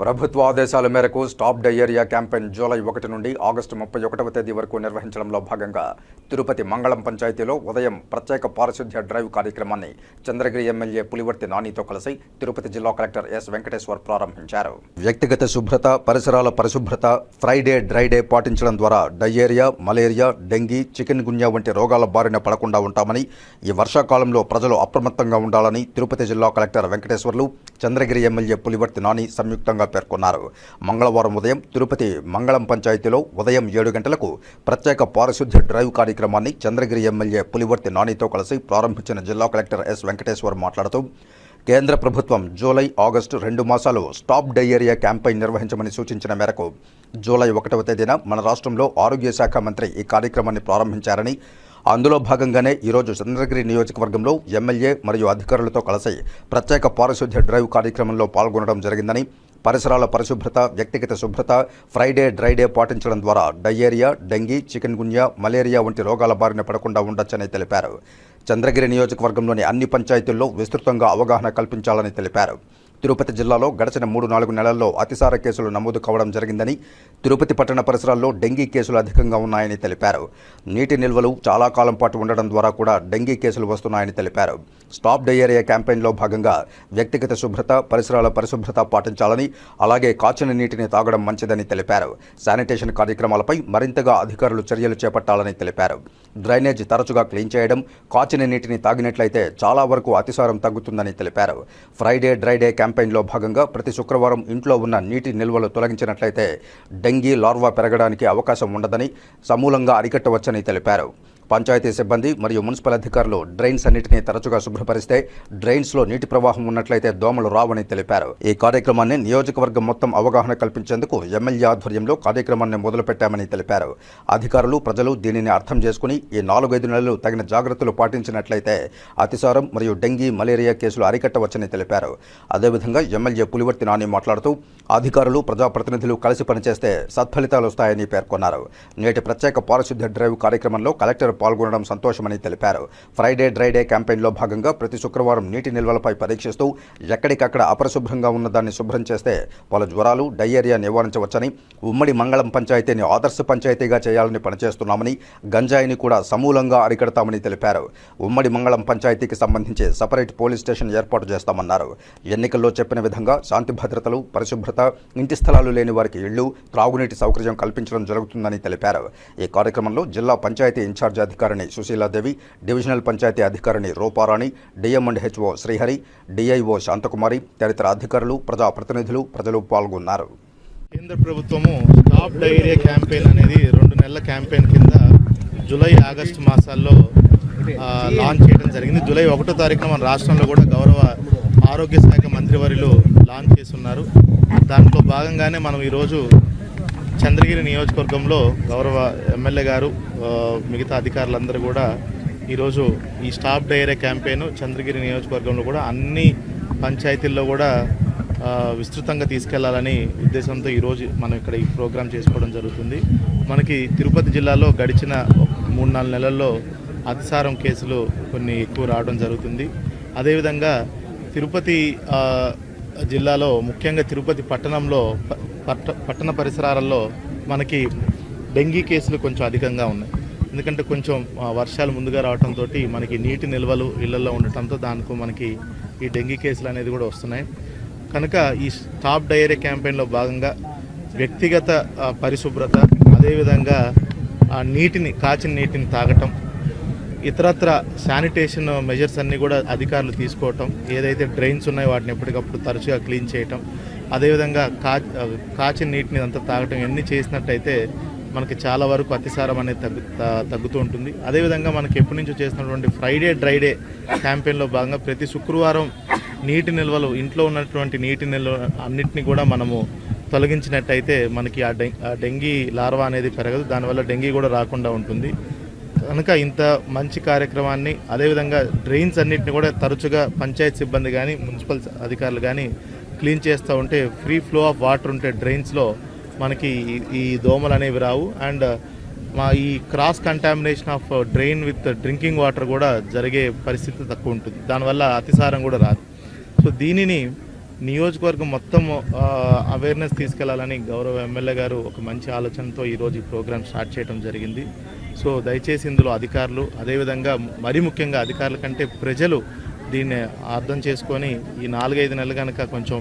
ప్రభుత్వ ఆదేశాల మేరకు స్టాప్ డయేరియా క్యాంపెయిన్ జూలై ఒకటి నుండి ఆగస్టు ముప్పై ఒకటవ తేదీ వరకు నిర్వహించడంలో భాగంగా తిరుపతి మంగళం పంచాయతీలో ఉదయం ప్రత్యేక పారిశుద్ధ్య డ్రైవ్ కార్యక్రమాన్ని చంద్రగిరి ఎమ్మెల్యే పులివర్తి నానితో కలిసి తిరుపతి జిల్లా కలెక్టర్ ఎస్ వెంకటేశ్వర్ ప్రారంభించారు. వ్యక్తిగత శుభ్రత పరిసరాల పరిశుభ్రత ఫ్రైడే డ్రైడే పాటించడం ద్వారా diarrhoea malaria dengue chikungunya వంటి రోగాల బారిన పడకుండా ఉంటామని ఈ వర్షాకాలంలో ప్రజలు అప్రమత్తంగా ఉండాలని తిరుపతి జిల్లా కలెక్టర్ వెంకటేశ్వర్లు చంద్రగిరి ఎమ్మెల్యే పులివర్తి నాని సంయుక్తంగా పేర్కొన్నారు. మంగళవారం ఉదయం తిరుపతి మంగళం పంచాయతీలో ఉదయం ఏడు గంటలకు ప్రత్యేక పారిశుద్ధ్య డ్రైవ్ కార్యక్రమాన్ని చంద్రగిరి ఎమ్మెల్యే పులివర్తి నానితో కలిసి ప్రారంభించిన జిల్లా కలెక్టర్ ఎస్ వెంకటేశ్వర్ మాట్లాడుతూ కేంద్ర ప్రభుత్వం జూలై ఆగస్టు రెండు మాసాలు స్టాప్ డయేరియా క్యాంపెయిన్ నిర్వహించమని సూచించిన మేరకు జూలై ఒకటవ తేదీన మన రాష్ట్రంలో ఆరోగ్య శాఖ మంత్రి ఈ కార్యక్రమాన్ని ప్రారంభించారని అందులో భాగంగానే ఈరోజు చంద్రగిరి నియోజకవర్గంలో ఎమ్మెల్యే మరియు అధికారులతో కలిసి ప్రత్యేక పారిశుద్ధ్య డ్రైవ్ కార్యక్రమంలో పాల్గొనడం జరిగిందని పరిసరాల పరిశుభ్రత వ్యక్తిగత శుభ్రత ఫ్రైడే డ్రైడే పాటించడం ద్వారా diarrhoea dengue chikungunya malaria వంటి రోగాల బారిన పడకుండా ఉండొచ్చని తెలిపారు. చంద్రగిరి నియోజకవర్గంలోని అన్ని పంచాయతీల్లో విస్తృతంగా అవగాహన కల్పించాలని తెలిపారు. తిరుపతి జిల్లాలో గడచిన మూడు నాలుగు నెలల్లో అతిసార కేసులు నమోదు కావడం జరిగిందని తిరుపతి పట్టణ పరిసరాల్లో డెంగీ కేసులు అధికంగా ఉన్నాయని తెలిపారు. నీటి నిల్వలు చాలా కాలం పాటు ఉండడం ద్వారా కూడా డెంగీ కేసులు వస్తున్నాయని తెలిపారు. స్టాప్ డయేరియా క్యాంపెయిన్లో భాగంగా వ్యక్తిగత శుభ్రత పరిసరాల పరిశుభ్రత పాటించాలని అలాగే కాచిన నీటిని తాగడం మంచిదని తెలిపారు. శానిటేషన్ కార్యక్రమాలపై మరింతగా అధికారులు చర్యలు చేపట్టాలని తెలిపారు. డ్రైనేజ్ తరచుగా క్లీన్ చేయడం కాచిన నీటిని తాగినట్లయితే చాలా వరకు అతిసారం తగ్గుతుందని తెలిపారు. ఫ్రైడే డ్రైడే క్యాంపెయిన్లో భాగంగా ప్రతి శుక్రవారం ఇంట్లో ఉన్న నీటి నిల్వలు తొలగించినట్లయితే డెంగీ లార్వా పెరగడానికి అవకాశం ఉండదని సమూలంగా అరికట్టవచ్చని తెలిపారు. పంచాయతీ సిబ్బంది మరియు మున్సిపల్ అధికారులు డ్రైన్స్ అన్నిటినీ తరచుగా శుభ్రపరిస్తే డ్రైన్స్లో నీటి ప్రవాహం ఉన్నట్లయితే దోమలు రావని తెలిపారు. ఈ కార్యక్రమాన్ని నియోజకవర్గం మొత్తం అవగాహన కల్పించేందుకు ఎమ్మెల్యే ఆధ్వర్యంలో కార్యక్రమాన్ని మొదలుపెట్టామని తెలిపారు. అధికారులు ప్రజలు దీనిని అర్థం చేసుకుని ఈ నాలుగైదు నెలలు తగిన జాగ్రత్తలు పాటించినట్లయితే అతిసారం మరియు డెంగీ మలేరియా కేసులు అరికట్టవచ్చని తెలిపారు. అదేవిధంగా ఎమ్మెల్యే పులివర్తి నాని మాట్లాడుతూ అధికారులు ప్రజాప్రతినిధులు కలిసి పనిచేస్తే సత్ఫలితాలు వస్తాయని పేర్కొన్నారు. నేటి ప్రత్యేక పారిశుద్ధ్య డ్రైవ్ కార్యక్రమంలో కలెక్టర్ పాల్గొనడం సంతోషమని తెలిపారు. ఫ్రైడే డ్రైడే క్యాంపెయిన్లో భాగంగా ప్రతి శుక్రవారం నీటి నిల్వలపై పరీక్షిస్తూ ఎక్కడికక్కడ అపరిశుభ్రంగా ఉన్న దాన్ని శుభ్రం చేస్తే పలు జ్వరాలు డయేరియా నివారించవచ్చని ఉమ్మడి మంగళం పంచాయతీని ఆదర్శ పంచాయతీగా చేయాలని పనిచేస్తున్నామని గంజాయిని కూడా సమూలంగా అరికడతామని తెలిపారు. ఉమ్మడి మంగళం పంచాయతీకి సంబంధించి సపరేట్ పోలీస్ స్టేషన్ ఏర్పాటు చేస్తామన్నారు. ఎన్నికల్లో చెప్పిన విధంగా శాంతి భద్రతలు పరిశుభ్రత ఇంటి స్థలాలు లేని వారికి ఇళ్ళు త్రాగునీటి సౌకర్యం కల్పించడం జరుగుతుందని తెలిపారు. ఈ కార్యక్రమంలో జిల్లా పంచాయతీ ఇన్ఛార్జ్ అధికారిని సుశీలాదేవి డివిజనల్ పంచాయతీ అధికారిని Ruparani DM and HO Srihari DIO Shanthakumari తదితర అధికారులు ప్రజాప్రతినిధులు ప్రజలు పాల్గొన్నారు. కేంద్ర ప్రభుత్వము స్టాప్ డైరియా క్యాంపెయిన్ అనేది రెండు నెలల క్యాంపెయిన్ కింద జూలై ఆగస్టు మాసాల్లో లాంచ్ చేయడం జరిగింది. జూలై ఒకటో తారీఖున మన రాష్ట్రంలో కూడా గౌరవ ఆరోగ్య శాఖ మంత్రివర్యులు లాంచ్ చేస్తున్నారు. దాంట్లో భాగంగానే మనం ఈరోజు చంద్రగిరి నియోజకవర్గంలో గౌరవ ఎమ్మెల్యే గారు మిగతా అధికారులందరూ కూడా ఈరోజు ఈ స్టాప్ డైరే క్యాంపెయిన్ చంద్రగిరి నియోజకవర్గంలో కూడా అన్ని పంచాయతీల్లో కూడా విస్తృతంగా తీసుకెళ్ళాలని ఉద్దేశంతో ఈరోజు మనం ఇక్కడ ఈ ప్రోగ్రాం చేసుకోవడం జరుగుతుంది. మనకి తిరుపతి జిల్లాలో గడిచిన మూడు నాలుగు నెలల్లో అతిసారం కేసులు కొన్ని ఎక్కువ రావడం జరుగుతుంది. అదేవిధంగా తిరుపతి జిల్లాలో ముఖ్యంగా తిరుపతి పట్టణంలో ప- పట్ట పట్టణ పరిసరాలలో మనకి డెంగీ కేసులు కొంచెం అధికంగా ఉన్నాయి. ఎందుకంటే కొంచెం వర్షాలు ముందుగా రావడంతో మనకి నీటి నిల్వలు ఇళ్ళలో ఉండటంతో దానికి మనకి ఈ డెంగీ కేసులు అనేది కూడా వస్తున్నాయి. కనుక ఈ స్టాప్ డయేరియా క్యాంపెయిన్లో భాగంగా వ్యక్తిగత పరిశుభ్రత అదేవిధంగా ఆ నీటిని కాచిన నీటిని తాగటం ఇతరత్ర శానిటేషన్ మెజర్స్ అన్నీ కూడా అధికారులు తీసుకోవటం ఏదైతే డ్రైన్స్ ఉన్నాయో వాటిని ఎప్పటికప్పుడు తరచుగా క్లీన్ చేయటం అదేవిధంగా కా కాచిన నీటిని అంతా తాగటం ఇవన్నీ చేసినట్టయితే మనకి చాలా వరకు అతిసారం అనేది తగ్గు త- తగ్గుతూ ఉంటుంది. అదేవిధంగా మనకి ఎప్పటి నుంచో చేసినటువంటి ఫ్రైడే డ్రైడే క్యాంపెయిన్లో భాగంగా ప్రతి శుక్రవారం నీటి నిల్వలు ఇంట్లో ఉన్నటువంటి నీటి నిల్వ అన్నిటిని కూడా మనము తొలగించినట్టయితే మనకి ఆ ఆ డెంగీ లార్వా అనేది పెరగదు. దానివల్ల డెంగీ కూడా రాకుండా ఉంటుంది. కనుక ఇంత మంచి కార్యక్రమాన్ని అదేవిధంగా డ్రైన్స్ అన్నిటిని కూడా తరచుగా పంచాయత్ సిబ్బంది కానీ మున్సిపల్ అధికారులు కానీ క్లీన్ చేస్తూ ఉంటే ఫ్రీ ఫ్లో ఆఫ్ వాటర్ ఉంటే డ్రైన్స్లో మనకి ఈ- ఈ దోమలు అనేవి రావు. అండ్ మా ఈ cross contamination of drain with drinking water కూడా జరిగే పరిస్థితి తక్కువ ఉంటుంది. దానివల్ల అతిసారం కూడా రాదు. సో దీనిని నియోజకవర్గం మొత్తం అవేర్నెస్ తీసుకెళ్ళాలని గౌరవ ఎమ్మెల్యే గారు ఒక మంచి ఆలోచనతో ఈరోజు ఈ ప్రోగ్రామ్ స్టార్ట్ చేయడం జరిగింది. సో దయచేసి ఇందులో అధికారులు అదేవిధంగా మరీ ముఖ్యంగా అధికారుల కంటే ప్రజలు దీన్ని అర్థం చేసుకొని ఈ నాలుగైదు నెలలు కనుక కొంచెం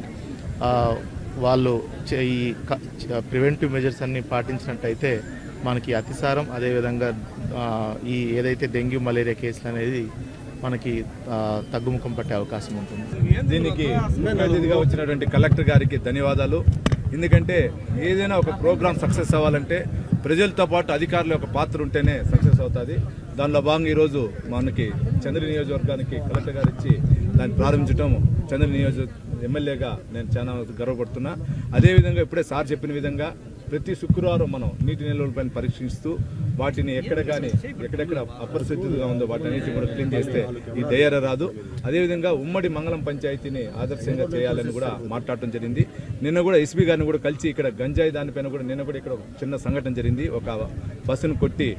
వాళ్ళు చే- ఈ ప్రివెంటివ్ మెజర్స్ అన్ని పాటించినట్టయితే మనకి అతిసారం అదేవిధంగా ఈ ఏదైతే డెంగ్యూ మలేరియా కేసులు అనేది మనకి తగ్గుముఖం పట్టే అవకాశం ఉంటుంది. దీనికి అతిథిగా వచ్చినటువంటి కలెక్టర్ గారికి ధన్యవాదాలు. ఎందుకంటే ఏదైనా ఒక ప్రోగ్రామ్ సక్సెస్ అవ్వాలంటే ప్రజలతో పాటు అధికారుల యొక్క పాత్ర ఉంటేనే సక్సెస్ అవుతుంది. దానిలో భాగంగా ఈరోజు మనకి చంద్ర నియోజకవర్గానికి కలెక్టర్ గారు ఇచ్చి దాన్ని ప్రారంభించడం చంద్ర నియోజక ఎమ్మెల్యేగా నేను చాలా గర్వపడుతున్నా. అదేవిధంగా ఇప్పుడే సార్ చెప్పిన విధంగా ప్రతి శుక్రవారం మనం నీటి నిల్వలపైన పరీక్షిస్తూ వాటిని ఎక్కడ కానీ ఎక్కడెక్కడ అపరిశుద్ధిగా ఉందో వాటిని కూడా క్లీన్ చేస్తే ఈ డయర్ రాదు. అదేవిధంగా ఉమ్మడి మంగళం పంచాయతీని ఆదర్శంగా చేయాలని కూడా మాట్లాడటం జరిగింది. నిన్న కూడా ఎస్పీ గారిని కూడా కలిసి ఇక్కడ గంజాయి దానిపైన కూడా నిన్న కూడా ఇక్కడ చిన్న సంఘటన జరిగింది. ఒక బస్సును కొట్టి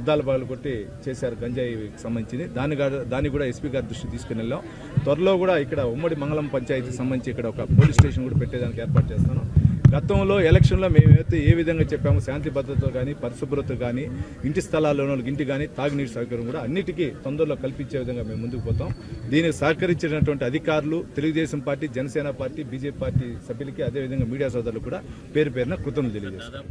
అద్దాల బాగులు కొట్టి చేశారు గంజాయికి సంబంధించింది. దాని దాన్ని కూడా ఎస్పీ గారి దృష్టి తీసుకుని వెళ్ళాం. త్వరలో కూడా ఇక్కడ ఉమ్మడి మంగళం పంచాయతీకి సంబంధించి ఇక్కడ ఒక పోలీస్ స్టేషన్ కూడా పెట్టేదానికి ఏర్పాటు చేస్తాను గతంలో ఎలక్షన్లో మేమైతే ఏ విధంగా చెప్పామో శాంతి భద్రత కానీ పరిశుభ్రత కానీ ఇంటి స్థలాల్లో ఉన్న వాళ్ళకి ఇంటి కానీ తాగునీటి సౌకర్యం కూడా అన్నిటికీ తొందరలో కల్పించే విధంగా మేము ముందుకు పోతాం. దీనికి సహకరించినటువంటి అధికారులు Telugu Desam party Janasena party BJP party సభ్యులకి అదేవిధంగా మీడియా సోదరులు కూడా పేరు పేరున కృతజ్ఞతలు తెలియజేస్తారు